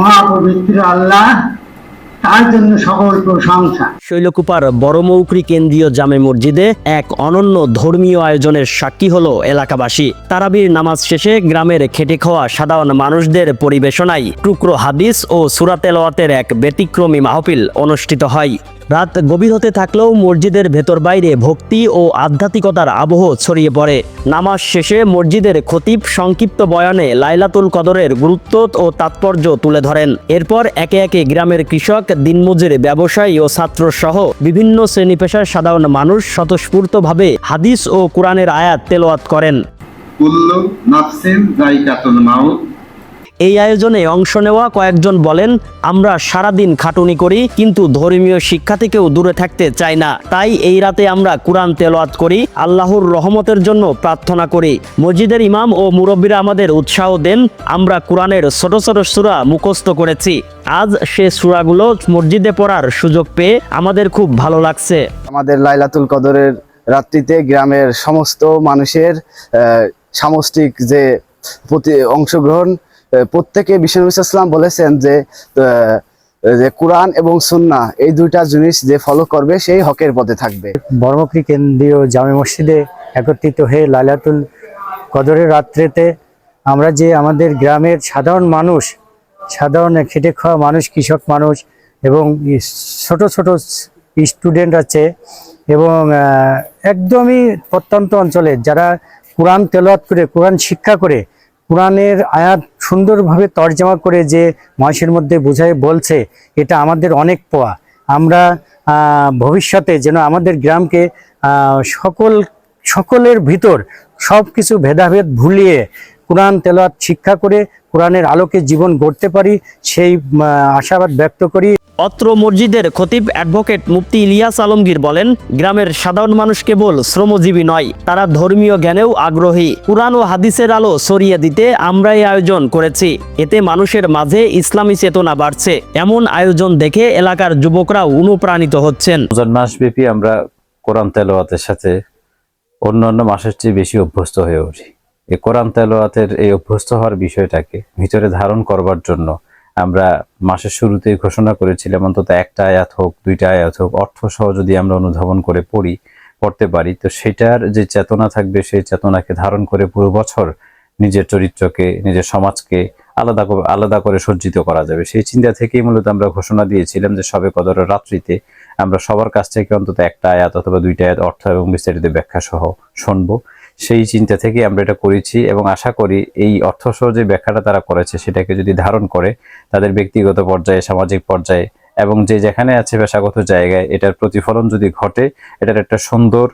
মহাপবিত্র আল্লাহ শৈলকুপার বড়মৌকরি কেন্দ্রীয় জামে মসজিদে এক অনন্য ধর্মীয় আয়োজনের সাক্ষী হলো এলাকাবাসী। তারাবির নামাজ শেষে গ্রামের খেটে খাওয়া সাধারণ মানুষদের পরিবেশনায় টুকরো হাদিস ও সুরাতেলওয়াতের এক ব্যতিক্রমী মাহফিল অনুষ্ঠিত হয়। রাত গভীর হতে থাকলেও মসজিদের ভেতর বাইরে ভক্তি ও আধ্যাত্মিকতার আবহ ছড়িয়ে পড়ে। নামাজ শেষে মসজিদের খতিব সংক্ষিপ্ত বয়ানে লাইলাতুল কদরের গুরুত্ব ও তাৎপর্য তুলে ধরেন। এরপর একে একে গ্রামের কৃষক, দিনমজুর ব্যবসায়ী ও ছাত্র সহ বিভিন্ন শ্রেণি পেশার সাধারণ মানুষ স্বতঃস্ফূর্তভাবে হাদিস ও কোরআনের আয়াত তেলাওয়াত করেন। এই আয়োজনে অংশ নেওয়া কয়েকজন বলেন, আমরা সারাদিন খাটুনি করি, কিন্তু ধর্মীয় শিক্ষা থেকেও দূরে থাকতে চাই না। তাই এই রাতে আমরা কোরআন তেলাওয়াত করি, আল্লাহর রহমতের জন্য প্রার্থনা করি। মসজিদের ইমাম ও মুরব্বীরা আমাদের উৎসাহ দেন, আমরা কোরআনের ছোট ছোট সূরা মুখস্থ করেছি। আজ সে সূরাগুলো মসজিদে পড়ার সুযোগ পেয়ে আমাদের খুব ভালো লাগছে। আমাদের লাইলাতুল কদরের রাত্রিতে গ্রামের সমস্ত মানুষের সামষ্টিক যে প্রতি অংশগ্রহণ প্রত্যেকে বিষ্ণু ইসলাম বলেছেন যে যে কোরআন এবং সুন্না এই দুইটা জিনিস যে ফলো করবে সেই হকের পথে থাকবে। বর্মকরি কেন্দ্রীয় জামে মসজিদে একত্রিত হয়ে লাইলাতুল কদরের রাত্রেতে আমরা যে আমাদের গ্রামের সাধারণ মানুষ, সাধারণ খেটে খাওয়া মানুষ, কৃষক মানুষ এবং ছোট ছোট স্টুডেন্ট আছে এবং একদমই প্রত্যন্ত অঞ্চলে যারা কোরআন তেলাওয়াত করে, কোরআন শিক্ষা করে কোরআনের আয়াত সুন্দরভাবে তর্জমা করে যে মানুষের মধ্যে বোঝায় বলছে, এটা আমাদের অনেক পোয়া। আমরা ভবিষ্যতে যেন আমাদের গ্রামকে সকল সকলের ভিতর সব কিছু ভেদাভেদ ভুলিয়ে কোরআন তেলাওয়াত শিক্ষা করে কোরআনের আলোকে জীবন গড়তে পারি সেই আশাবাদ ব্যক্ত করি। অত্র মসজিদের খতিব অ্যাডভোকেট মুফতি ইলিয়াস আলমগীর বলেন গ্রামের সাধারণ মানুষ কেবল শ্রমজীবী নয় তারা ধর্মীয় জ্ঞানেও আগ্রহী। কোরআন ও হাদিসের আলো ছড়িয়ে দিতে আমরা এই আয়োজন করেছি এতে মানুষের মাঝে ইসলামী চেতনা বাড়ছে। এমন আয়োজন দেখে এলাকার যুবকরা অনুপ্রাণিত হচ্ছেন। রমজান মাস ব্যাপী আমরা কোরআন তেলাওয়াতের সাথে অন্যান্য মাসের চেয়ে বেশি অভ্যস্ত হয়ে উঠি। এই কোরআন তেলাওয়াতের এই অভ্যস্ত হওয়ার বিষয়টাকে ভিতরে ধারণ করবার জন্য আমরা মাসের শুরুতেই ঘোষণা করেছিলাম, অন্তত একটা আয়াত হোক, দুইটা আয়াত হোক অর্থ সহ যদি আমরা অনুধাবন করে পড়ি, পড়তে পারি, তো সেটার যে চেতনা থাকবে, সেই চেতনাকে ধারণ করে পুরো বছর নিজের চরিত্রকে, নিজের সমাজকে আলাদা আলাদা করে সজ্জিত করা যাবে। সেই চিন্তা থেকেই মূলত আমরা ঘোষণা দিয়েছিলাম যে সবে কদরের রাত্রিতে আমরা সবার কাছ থেকে অন্তত একটা আয়াত অথবা দুইটা আয়াত অর্থ এবং বিস্তারিত ব্যাখ্যা সহ শুনব। সেই চিন্তা থেকে আমরা এটা করেছি এবং আশা করি এই অর্থ সহ যে ব্যাখ্যাটা তারা করেছে সেটাকে যদি ধারণ করে, তাদের ব্যক্তিগত পর্যায়ে, সামাজিক পর্যায়ে এবং যে যেখানে আছে পেশাগত জায়গায় এটার প্রতিফলন যদি ঘটে, এটার একটা সুন্দর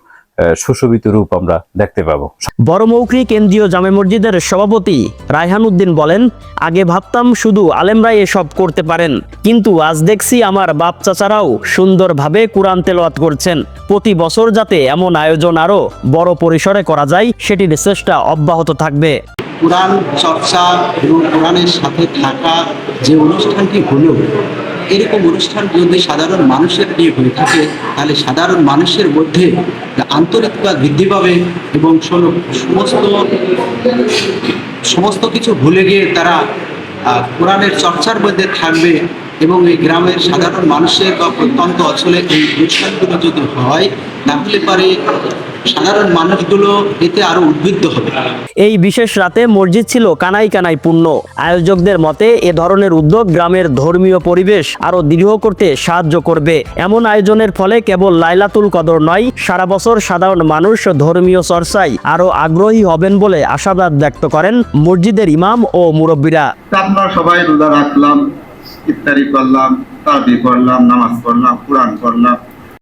সুশোভিত রূপ আমরা দেখতে পাবো। বড়মৌখরি কেন্দ্রীয় জামে মসজিদের সভাপতি রায়হান উদ্দিন বলেন আগে ভাবতাম শুধু আলেমরাই এসব করতে পারেন কিন্তু আজ দেখছি আমার বাপ চাচারাও সুন্দরভাবে কোরআন তেলাওয়াত করছেন। প্রতি বছর যাতে এমন আয়োজন আরও বড় পরিসরে করা যায় সেটির চেষ্টা অব্যাহত থাকবে। কোরআন চর্চা এবং কোরআনের সাথে থাকা যে অনুষ্ঠানটি হলো এরকম অনুষ্ঠান যদি সাধারণ মানুষের নিয়ে হয়ে থাকে, তাহলে সাধারণ মানুষের মধ্যে আন্তরিকতা বৃদ্ধি পাবে এবং সমস্ত সমস্ত কিছু ভুলে গিয়ে তারা কোরআনের চর্চার মধ্যে থাকবে এবং এই গ্রামের সাধারণ মানুষের বা প্রত্যন্ত অঞ্চলে এই অনুষ্ঠানগুলো যদি হয়, তাহলে পারে সাধারণ মানুষগুলো এতে আরও উদ্বুদ্ধ হবে। এই বিশেষ রাতে মসজিদ ছিল কানাই কানাই পূর্ণ। আয়োজকদের মতে এ ধরনের উদ্যোগ গ্রামের ধর্মীয় পরিবেশ আরও দৃঢ় করতে সাহায্য করবে। এমন আয়োজনের ফলে কেবল লাইলাতুল কদর নয় সারা বছর সাধারণ মানুষ ধর্মীয় চর্চায় আরও আগ্রহী হবেন বলে আশাবাদ ব্যক্ত করেন মসজিদের ইমাম ও মুরব্বীরা। আমরা সবাই রোজা রাখলাম ইফতারি করলাম তাবি করলাম নামাজ পড়লাম কোরআন করলাম